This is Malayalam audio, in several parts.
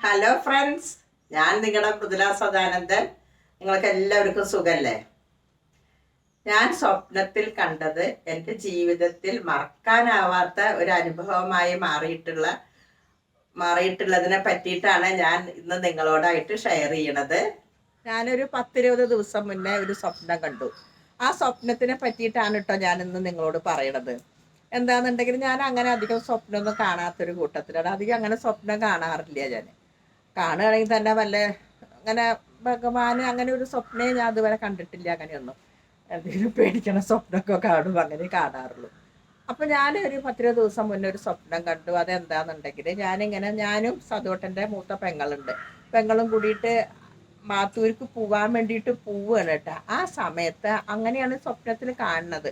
ഹലോ ഫ്രണ്ട്സ് ഞാൻ നിങ്ങളുടെ മൃദുല സദാനന്ദൻ. നിങ്ങൾക്ക് എല്ലാവർക്കും സുഖല്ലേ? ഞാൻ സ്വപ്നത്തിൽ കണ്ടത് എന്റെ ജീവിതത്തിൽ മറക്കാനാവാത്ത ഒരു അനുഭവമായി മാറിയിട്ടുള്ള മാറിയിട്ടുള്ളതിനെ പറ്റിയിട്ടാണ് ഞാൻ ഇന്ന് നിങ്ങളോടായിട്ട് ഷെയർ ചെയ്യണത്. ഞാനൊരു പത്തിരുപത് ദിവസം മുന്നേ ഒരു സ്വപ്നം കണ്ടു. ആ സ്വപ്നത്തിനെ പറ്റിയിട്ടാണ് കേട്ടോ ഞാൻ ഇന്ന് നിങ്ങളോട് പറയണത്. എന്താണെന്നുണ്ടെങ്കിൽ ഞാൻ അങ്ങനെ അധികം സ്വപ്നമൊന്നും കാണാത്തൊരു കൂട്ടത്തിലാണ്. അധികം അങ്ങനെ സ്വപ്നം കാണാറില്ല ഞാൻ. കാണുകയാണെങ്കിൽ തന്നെ വല്ല അങ്ങനെ ഭഗവാന് അങ്ങനെ ഒരു സ്വപ്നേ ഞാൻ അതുവരെ കണ്ടിട്ടില്ല അങ്ങനെയൊന്നും. എന്തെങ്കിലും പേടിക്കണ സ്വപ്നമൊക്കെ കാണും അങ്ങനെ കാണാറുള്ളൂ. അപ്പം ഞാൻ ഒരു പത്തിരുപത് ദിവസം മുന്നേ ഒരു സ്വപ്നം കണ്ടു. അതെന്താണെന്നുണ്ടെങ്കിൽ ഞാനിങ്ങനെ ഞാനും സതോട്ടന്റെ മൂത്ത പെങ്ങളുണ്ട്. പെങ്ങളും കൂടിയിട്ട് മാത്തൂർക്ക് പോവാൻ വേണ്ടിയിട്ട് പോവുകയാണ് കേട്ടോ. ആ സമയത്ത് അങ്ങനെയാണ് സ്വപ്നത്തിൽ കാണുന്നത്.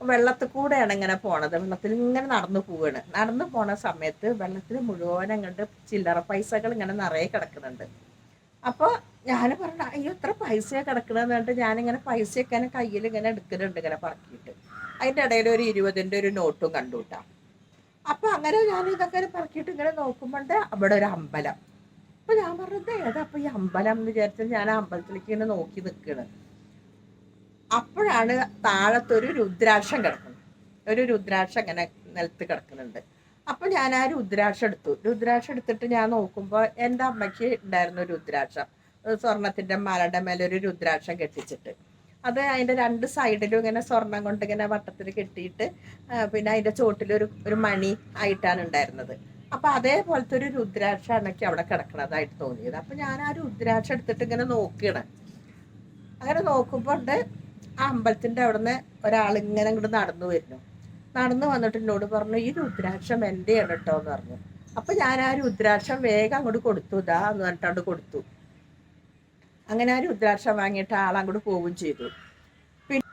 വെള്ളത്തിൽ കൂടെയാണ് ഇങ്ങനെ പോണത്. വെള്ളത്തിൽ ഇങ്ങനെ നടന്നു പോവാണ്. നടന്നു പോണ സമയത്ത് വെള്ളത്തിൽ മുഴുവൻ അങ്ങോട്ട് ചില്ലറ പൈസകൾ ഇങ്ങനെ നിറയെ കിടക്കുന്നുണ്ട്. അപ്പോൾ ഞാൻ പറഞ്ഞു അയ്യോ ഇത്ര പൈസയാണ് കിടക്കണമെന്ന് പറഞ്ഞിട്ട് ഞാനിങ്ങനെ പൈസയൊക്കെ ഇങ്ങനെ കയ്യിൽ ഇങ്ങനെ എടുക്കുന്നുണ്ട് ഇങ്ങനെ പറക്കിയിട്ട്. അതിന്റെ ഇടയിൽ ഒരു ഇരുപതിന്റെ ഒരു നോട്ടും കണ്ടു കേട്ടോ അപ്പോൾ അങ്ങനെ ഞാൻ ഇതൊക്കെ പറക്കിയിട്ട് ഇങ്ങനെ നോക്കുമ്പോണ്ട് അവിടെ ഒരു അമ്പലം. അപ്പോൾ ഞാൻ പറഞ്ഞത് ഏതാ അപ്പോൾ ഈ അമ്പലം? എന്ന് വിചാരിച്ചാൽ ഞാൻ അമ്പലത്തിലേക്ക് ഇങ്ങനെ നോക്കി നിൽക്കുകയാണ് അപ്പോഴാണ് താഴത്തൊരു രുദ്രാക്ഷം കിടക്കുന്നത്. ഒരു രുദ്രാക്ഷം അങ്ങനെ നിലത്ത് കിടക്കുന്നുണ്ട്. അപ്പോൾ ഞാൻ ആ രുദ്രാക്ഷം എടുത്തു. രുദ്രാക്ഷം എടുത്തിട്ട് ഞാൻ നോക്കുമ്പോൾ എന്റെ അമ്മയ്ക്ക് ഉണ്ടായിരുന്നു രുദ്രാക്ഷം. സ്വർണത്തിന്റെ മലയുടെ മേലെ ഒരു രുദ്രാക്ഷം കെട്ടിച്ചിട്ട്. അത് അതിന്റെ രണ്ട് സൈഡിലും ഇങ്ങനെ സ്വർണം കൊണ്ട് ഇങ്ങനെ വട്ടത്തിൽ കെട്ടിയിട്ട് പിന്നെ അതിന്റെ ചോട്ടിലൊരു ഒരു മണി ആയിട്ടാണ് ഉണ്ടായിരുന്നത്. അപ്പം അതേപോലത്തെ ഒരു രുദ്രാക്ഷമാണ് എനിക്ക് അവിടെ കിടക്കണതായിട്ട് തോന്നിയത്. അപ്പം ഞാൻ ആ രുദ്രാക്ഷം എടുത്തിട്ട് ഇങ്ങനെ നോക്കുകയാണ് അങ്ങനെ നോക്കുമ്പോൾ ആ അമ്പലത്തിന്റെ അവിടെ നിന്ന് ഒരാൾ ഇങ്ങനെ ഇങ്ങോട്ട് നടന്നു വരുന്നു. നടന്നു വന്നിട്ട് എന്നോട് പറഞ്ഞു ഈ രുദ്രാക്ഷം എന്റെയാണ് കേട്ടോ എന്ന് പറഞ്ഞു. അപ്പം ഞാൻ ആ രുദ്രാക്ഷം വേഗം അങ്ങോട്ട് കൊടുത്തു ഇതാ എന്ന് പറഞ്ഞിട്ട് കൊടുത്തു. അങ്ങനെ ആ രുദ്രാക്ഷം വാങ്ങിയിട്ട് ആൾ അങ്ങോട്ട് പോവുകയും ചെയ്തു.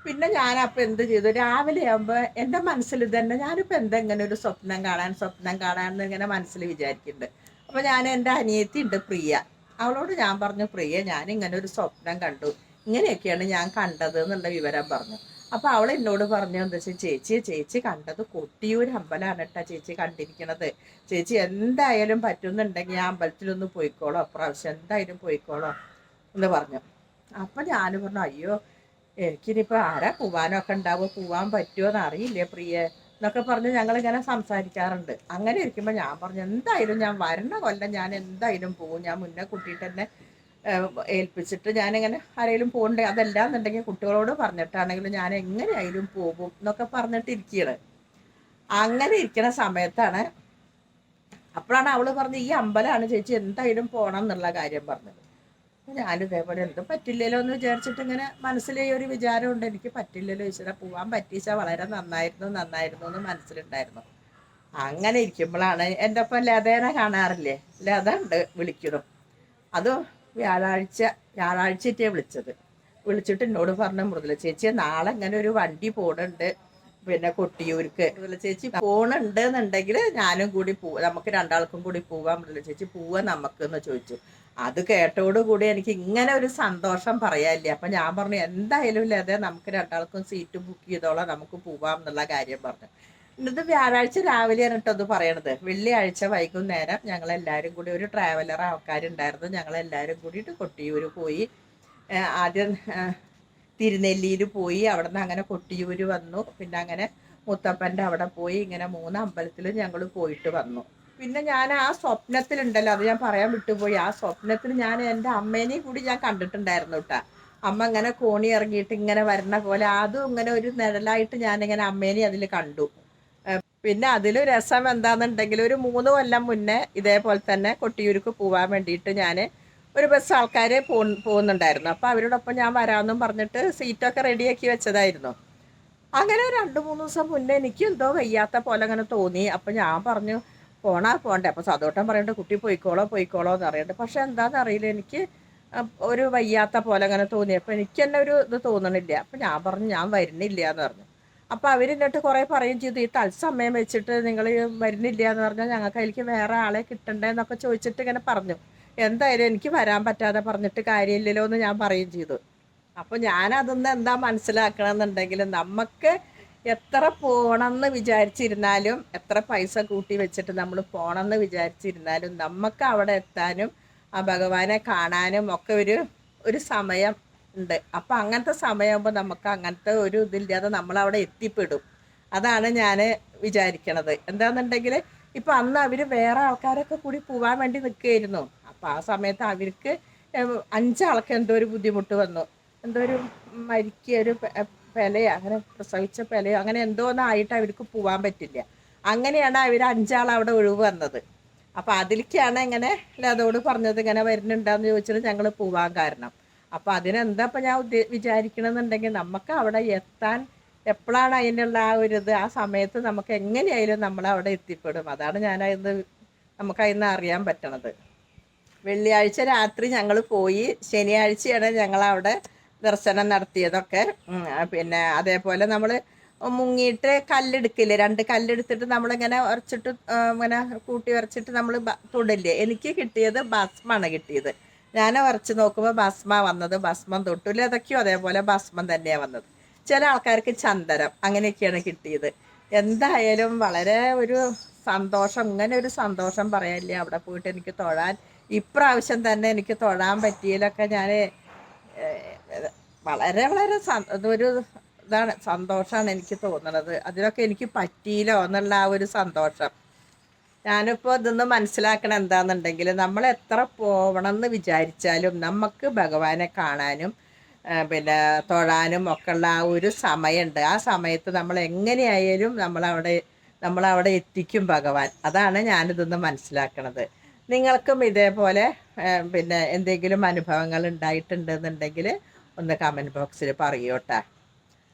പിന്നെ അപ്പം എന്ത് ചെയ്തു? രാവിലെ ആകുമ്പോൾ എന്റെ മനസ്സിൽ തന്നെ ഞാനിപ്പോൾ എന്താ ഇങ്ങനെ ഒരു സ്വപ്നം കാണാൻ സ്വപ്നം കാണാൻ എന്ന് ഇങ്ങനെ മനസ്സിൽ വിചാരിക്കുന്നുണ്ട്. അപ്പോൾ ഞാൻ എന്റെ അനിയത്തി ഉണ്ട് പ്രിയ. അവളോട് ഞാൻ പറഞ്ഞു പ്രിയ ഞാൻ ഇങ്ങനെ ഒരു സ്വപ്നം കണ്ടു. ഇങ്ങനെയൊക്കെയാണ് ഞാൻ കണ്ടത് എന്നുള്ള വിവരം പറഞ്ഞു. അപ്പോൾ അവൾ എന്നോട് പറഞ്ഞു എന്താ വെച്ചാൽ ചേച്ചി ചേച്ചി കണ്ടത് കൊട്ടിയൂർ അമ്പലമാണ് കേട്ടോ ചേച്ചി കണ്ടിരിക്കണത്. ചേച്ചി എന്തായാലും പറ്റുന്നുണ്ടെങ്കിൽ ആ അമ്പലത്തിലൊന്ന് പോയിക്കോളോ പ്രാവശ്യം എന്തായാലും പോയിക്കോളോ എന്ന് പറഞ്ഞു. അപ്പം ഞാൻ പറഞ്ഞു അയ്യോ എനിക്കിനിപ്പോൾ ആരാ പോവാനൊക്കെ ഉണ്ടാവുക പോവാൻ പറ്റുമോ എന്ന് അറിയില്ലേ പ്രിയ എന്നൊക്കെ പറഞ്ഞ് ഞങ്ങളിങ്ങനെ സംസാരിക്കാറുണ്ട്. അങ്ങനെ ഇരിക്കുമ്പോൾ ഞാൻ പറഞ്ഞു എന്തായാലും ഞാൻ വരണ കൊല്ലം ഞാൻ എന്തായാലും പോകും ഞാൻ മുന്നേ കൂട്ടിയിട്ട് തന്നെ ഏൽപ്പിച്ചിട്ട് ഞാനിങ്ങനെ ആരെങ്കിലും പോകണ്ടേ അതല്ല എന്നുണ്ടെങ്കിൽ കുട്ടികളോട് പറഞ്ഞിട്ടാണെങ്കിലും ഞാൻ എങ്ങനെയായാലും പോകും എന്നൊക്കെ പറഞ്ഞിട്ട് ഇരിക്കുകയാണ് അങ്ങനെ ഇരിക്കുന്ന സമയത്താണ് അപ്പോഴാണ് അവൾ പറഞ്ഞ് ഈ അമ്പലമാണ് ചേച്ചി എന്തായാലും പോകണം എന്നുള്ള കാര്യം പറഞ്ഞത്. ഞാൻ ഇതേപോലെ എന്തും പറ്റില്ലല്ലോ? എന്ന് വിചാരിച്ചിട്ട് ഇങ്ങനെ മനസ്സിൽ ഈ ഒരു വിചാരമുണ്ട് എനിക്ക് പറ്റില്ലല്ലോ ഈശ്വര പോകാൻ പറ്റിച്ചാൽ വളരെ നന്നായിരുന്നു നന്നായിരുന്നു എന്ന് മനസ്സിലുണ്ടായിരുന്നു. അങ്ങനെ ഇരിക്കുമ്പോഴാണ് എന്റെ ഒപ്പം ലതേനെ കാണാറില്ലേ? ലത ഉണ്ട് വിളിക്കണം അത് വ്യാഴാഴ്ച വ്യാഴാഴ്ചറ്റേ വിളിച്ചത്. വിളിച്ചിട്ട് എന്നോട് പറഞ്ഞു മൃദുല ചേച്ചി നാളെ ഇങ്ങനെ ഒരു വണ്ടി പോണുണ്ട്. പിന്നെ കൊട്ടിയൂർക്ക്. മൃദുല ചേച്ചി പോണുണ്ട് എന്നുണ്ടെങ്കിൽ ഞാനും കൂടി പോ നമുക്ക് രണ്ടാൾക്കും കൂടി പോവാം. മൃദുല ചേച്ചി പോവാ നമുക്ക് എന്ന് ചോദിച്ചു. അത് കേട്ടോടുകൂടി എനിക്ക് ഇങ്ങനെ ഒരു സന്തോഷം പറയാനില്ല. അപ്പൊ ഞാൻ പറഞ്ഞു എന്തായാലും ഇല്ലാതെ നമുക്ക് രണ്ടാൾക്കും സീറ്റ് ബുക്ക് ചെയ്തോളാം നമുക്ക് പോവാം എന്നുള്ള കാര്യം പറഞ്ഞു. ഇത് വ്യാഴാഴ്ച രാവിലെയാണ് കേട്ടോ അത് പറയണത്. വെള്ളിയാഴ്ച വൈകുന്നേരം ഞങ്ങൾ എല്ലാവരും കൂടി ഒരു ട്രാവലർ ആൾക്കാരുണ്ടായിരുന്നു. ഞങ്ങൾ എല്ലാവരും കൂടിയിട്ട് കൊട്ടിയൂർ പോയി. ആദ്യം തിരുനെല്ലിയിൽ പോയി. അവിടെ നിന്ന് അങ്ങനെ കൊട്ടിയൂർ വന്നു. പിന്നെ അങ്ങനെ മുത്തപ്പന്റെ അവിടെ പോയി. ഇങ്ങനെ മൂന്ന് അമ്പലത്തിലും ഞങ്ങൾ പോയിട്ട് വന്നു. പിന്നെ ഞാൻ ആ സ്വപ്നത്തിലുണ്ടല്ലോ അത് ഞാൻ പറയാൻ വിട്ടുപോയി. ആ സ്വപ്നത്തിൽ ഞാൻ എന്റെ അമ്മേനെയും കൂടി ഞാൻ കണ്ടിട്ടുണ്ടായിരുന്നു കേട്ടാ. അമ്മ ഇങ്ങനെ കോണി ഇറങ്ങിയിട്ട് ഇങ്ങനെ വരുന്ന പോലെ അതും ഇങ്ങനെ ഒരു നിഴലായിട്ട് ഞാനിങ്ങനെ അമ്മേനെ അതിൽ കണ്ടു. പിന്നെ അതിൽ രസം എന്താണെന്നുണ്ടെങ്കിൽ ഒരു മൂന്ന് കൊല്ലം മുന്നേ ഇതേപോലെ തന്നെ കൊട്ടിയൂർക്ക് പോകാൻ വേണ്ടിയിട്ട് ഞാൻ ഒരു ബസ് ആൾക്കാർ പോകുന്നുണ്ടായിരുന്നു. അപ്പോൾ അവരോടൊപ്പം ഞാൻ വരാമെന്നും പറഞ്ഞിട്ട് സീറ്റൊക്കെ റെഡിയാക്കി വെച്ചതായിരുന്നു. അങ്ങനെ രണ്ട് മൂന്ന് ദിവസം മുന്നേ എനിക്ക് എന്തോ വയ്യാത്ത പോലെ അങ്ങനെ തോന്നി. അപ്പം ഞാൻ പറഞ്ഞു പോണാ പോണ്ടേ. അപ്പോൾ സതോട്ടം പറയണ്ട കുട്ടി പോയിക്കോളോ പോയിക്കോളോ എന്ന് അറിയണ്ട പക്ഷെ എന്താണെന്ന് അറിയില്ല എനിക്ക് ഒരു വയ്യാത്ത പോലെ അങ്ങനെ തോന്നി. അപ്പോൾ എനിക്ക് തന്നെ ഒരു ഇത് തോന്നണില്ല. അപ്പം ഞാൻ പറഞ്ഞു ഞാൻ വരുന്നില്ല എന്ന് പറഞ്ഞു. അപ്പം അവരെന്നിട്ട് കുറേ പറയും ചെയ്തു ഈ തത്സമയം വെച്ചിട്ട് നിങ്ങൾ വരുന്നില്ല എന്ന് പറഞ്ഞാൽ ഞങ്ങൾക്ക് അതിലേക്ക് വേറെ ആളെ കിട്ടണ്ടേ എന്നൊക്കെ ചോദിച്ചിട്ട് ഇങ്ങനെ പറഞ്ഞു. എന്തായാലും എനിക്ക് വരാൻ പറ്റാതെ പറഞ്ഞിട്ട് കാര്യമില്ലല്ലോ എന്ന് ഞാൻ പറയും ചെയ്തു. അപ്പോൾ ഞാൻ അതൊന്ന് എന്താ മനസ്സിലാക്കണമെന്നുണ്ടെങ്കിൽ നമുക്ക് എത്ര പോണമെന്ന് വിചാരിച്ചിരുന്നാലും എത്ര പൈസ കൂട്ടി വെച്ചിട്ട് നമ്മൾ പോണമെന്ന് വിചാരിച്ചിരുന്നാലും നമുക്ക് അവിടെ എത്താനും ആ ഭഗവാനെ കാണാനും ഒക്കെ ഒരു ഒരു സമയം ഉണ്ട്. അപ്പം അങ്ങനത്തെ സമയമാകുമ്പോൾ നമുക്ക് അങ്ങനത്തെ ഒരു ഇതില്ലാതെ നമ്മളവിടെ എത്തിപ്പെടും. അതാണ് ഞാൻ വിചാരിക്കണത്. എന്താണെന്നുണ്ടെങ്കിൽ ഇപ്പം അന്ന് അവർ വേറെ ആൾക്കാരൊക്കെ കൂടി പോകാൻ വേണ്ടി നിൽക്കുകയായിരുന്നു അപ്പം ആ സമയത്ത് അവർക്ക് അഞ്ചാൾക്ക് എന്തോ ഒരു ബുദ്ധിമുട്ട് വന്നു. എന്തോ ഒരു മരിക്കുക ഒരു പിലയോ പെലയോ അങ്ങനെ പ്രസവിച്ച പെലയോ അങ്ങനെ എന്തോ ഒന്നായിട്ട് അവർക്ക് പോകാൻ പറ്റില്ല. അങ്ങനെയാണ് അവർ അഞ്ചാൾ അവിടെ ഒഴിവ് വന്നത്. അപ്പം അതിലേക്കാണ് ഇങ്ങനെ ലതോട് പറഞ്ഞത് ഇങ്ങനെ വരുന്നുണ്ടാന്ന് ചോദിച്ചിട്ട് ഞങ്ങൾ പോവാൻ കാരണം. അപ്പം അതിനെന്താ ഇപ്പം ഞാൻ ഉദ്ദേ വിചാരിക്കണമെന്നുണ്ടെങ്കിൽ നമുക്ക് അവിടെ എത്താൻ എപ്പോഴാണ് അതിനുള്ള ആ ഒരു ഇത്? ആ സമയത്ത് നമുക്ക് എങ്ങനെയായാലും നമ്മൾ അവിടെ എത്തിപ്പെടും. അതാണ് ഞാൻ അതിന് നമുക്ക് അതിന്ന് അറിയാൻ പറ്റണത്. വെള്ളിയാഴ്ച രാത്രി ഞങ്ങൾ പോയി. ശനിയാഴ്ചയാണ് ഞങ്ങൾ അവിടെ ദർശനം നടത്തിയതൊക്കെ. പിന്നെ അതേപോലെ നമ്മൾ മുങ്ങിയിട്ട് കല്ലെടുക്കില്ലേ? രണ്ട് കല്ലെടുത്തിട്ട് നമ്മളിങ്ങനെ ഉരച്ചിട്ട് ആ, ഇങ്ങനെ കൂട്ടി ഉരച്ചിട്ട് നമ്മൾ തൊടില്ലേ? എനിക്ക് കിട്ടിയത് ഭസ്മാണ് കിട്ടിയത്. ഞാൻ വരച്ച് നോക്കുമ്പോൾ ഭസ്മ വന്നത് ഭസ്മം തൊട്ടില്ല ലതയ്ക്കും അതേപോലെ ഭസ്മം തന്നെയാണ് വന്നത്. ചില ആൾക്കാർക്ക് ചന്ദനം അങ്ങനെയൊക്കെയാണ് കിട്ടിയത്. എന്തായാലും വളരെ ഒരു സന്തോഷം ഇങ്ങനെ ഒരു സന്തോഷം പറയാനില്ലേ അവിടെ പോയിട്ട് എനിക്ക് തൊഴാൻ? ഇപ്രാവശ്യം തന്നെ എനിക്ക് തൊഴാൻ പറ്റിയതിലൊക്കെ ഞാൻ വളരെ വളരെ ഒരു ഇതാണ് സന്തോഷമാണ് എനിക്ക് തോന്നുന്നത് അതിലൊക്കെ എനിക്ക് പറ്റിയില്ലോ എന്നുള്ള ആ ഒരു സന്തോഷം. ഞാനിപ്പോൾ ഇതൊന്ന് മനസ്സിലാക്കണം എന്താണെന്നുണ്ടെങ്കിൽ നമ്മൾ എത്ര പോകണം എന്ന് വിചാരിച്ചാലും നമുക്ക് ഭഗവാനെ കാണാനും പിന്നെ തൊഴാനും ഒക്കെ ഉള്ള ആ ഒരു സമയമുണ്ട്. ആ സമയത്ത് നമ്മൾ എങ്ങനെയായാലും നമ്മളവിടെ നമ്മളവിടെ എത്തിക്കും ഭഗവാൻ. അതാണ് ഞാനിതൊന്ന് മനസ്സിലാക്കണത്. നിങ്ങൾക്കും ഇതേപോലെ പിന്നെ എന്തെങ്കിലും അനുഭവങ്ങൾ ഉണ്ടായിട്ടുണ്ടെന്നുണ്ടെങ്കിൽ ഒന്ന് കമന്റ് ബോക്സിൽ പറയൂട്ടാ.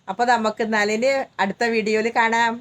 അപ്പോൾ നമുക്ക് എന്നാലിന് അടുത്ത വീഡിയോയിൽ കാണാം.